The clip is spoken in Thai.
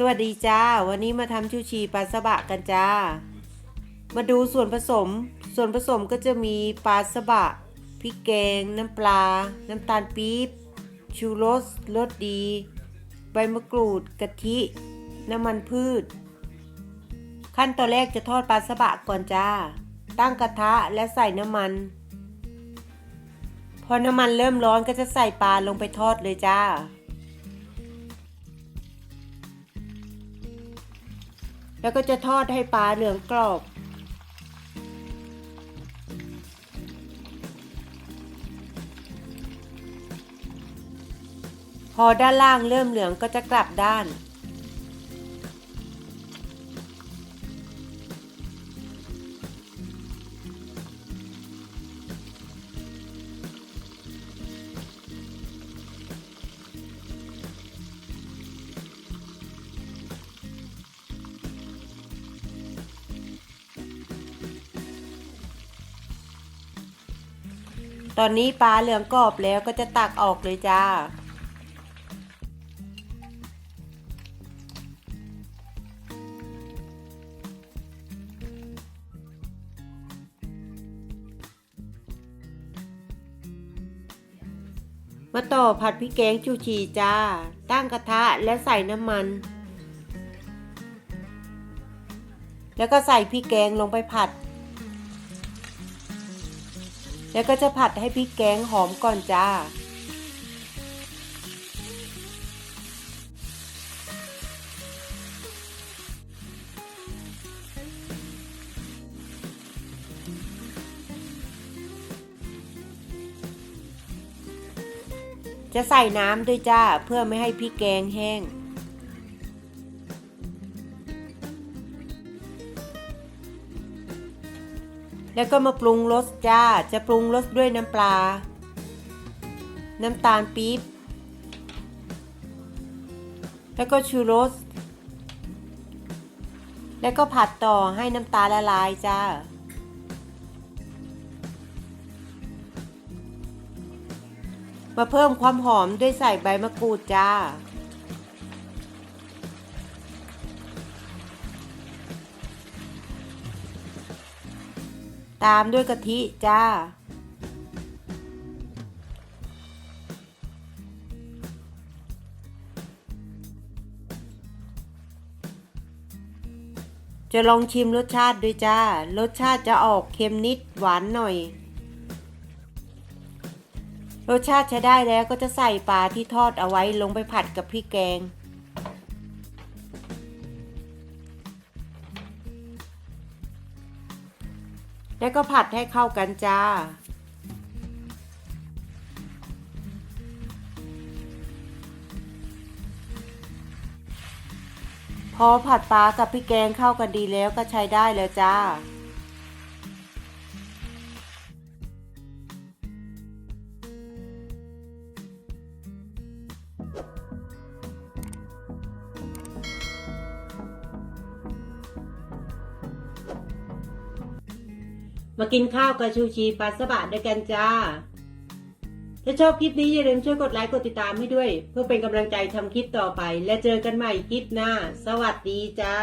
สวัสดีจ้า วันนี้มาทำชูชีปลาสบะกันจ้า มาดูส่วนผสม ส่วนผสมก็จะมีปลาสบะพริกแกง น้ำปลา น้ำตาลปี๊บ ชูรสรสดี ใบมะกรูด กะทิ น้ำมันพืช ขั้นตอนแรกจะทอดปลาสบะก่อนจ้า ตั้งกระทะและใส่น้ำมัน พอน้ำมันเริ่มร้อนก็จะใส่ปลาลงไปทอดเลยจ้า แล้วก็จะทอดให้ปลาเหลืองกรอบ พอด้านล่างเริ่มเหลืองก็จะกลับด้าน ตอนนี้ปลาเหลืองกรอบแล้วก็จะตักออกเลยจ้า มาต่อผัดพริกแกงชูชีจ้า ตั้งกระทะและใส่น้ำมัน แล้วก็ใส่พริกแกงลงไปผัด แล้วก็จะผัดให้พริกแกงหอมก่อนจ้า จะใส่น้ำด้วยจ้าเพื่อไม่ให้พริกแกงแห้ง แล้วก็มาปรุงรสจ้า จะปรุงรสด้วยน้ำปลา น้ำตาลปี๊บ แล้วก็ชูรส แล้วก็ผัดต่อให้น้ำตาลละลายจ้า มาเพิ่มความหอมด้วยใส่ใบมะกรูดจ้า ตามด้วยกะทิจ้า จะลองชิมรสชาติด้วยจ้า รสชาติจะออกเค็มนิดหวานหน่อย รสชาติใช้ได้แล้วก็จะใส่ปลาที่ทอดเอาไว้ลงไปผัดกับพริกแกง แล้วก็ผัดให้เข้ากันจ้า พอผัดปลากับพริกแกงเข้ากันดีแล้วก็ใช้ได้แล้วจ้า มากินข้าวกับชูชีปลาสบะด้วยกันจ้า ถ้าชอบคลิปนี้อย่าลืมช่วยกดไลค์กดติดตามให้ด้วย เพื่อเป็นกำลังใจทำคลิปต่อไป และเจอกันใหม่คลิปหน้า สวัสดีจ้า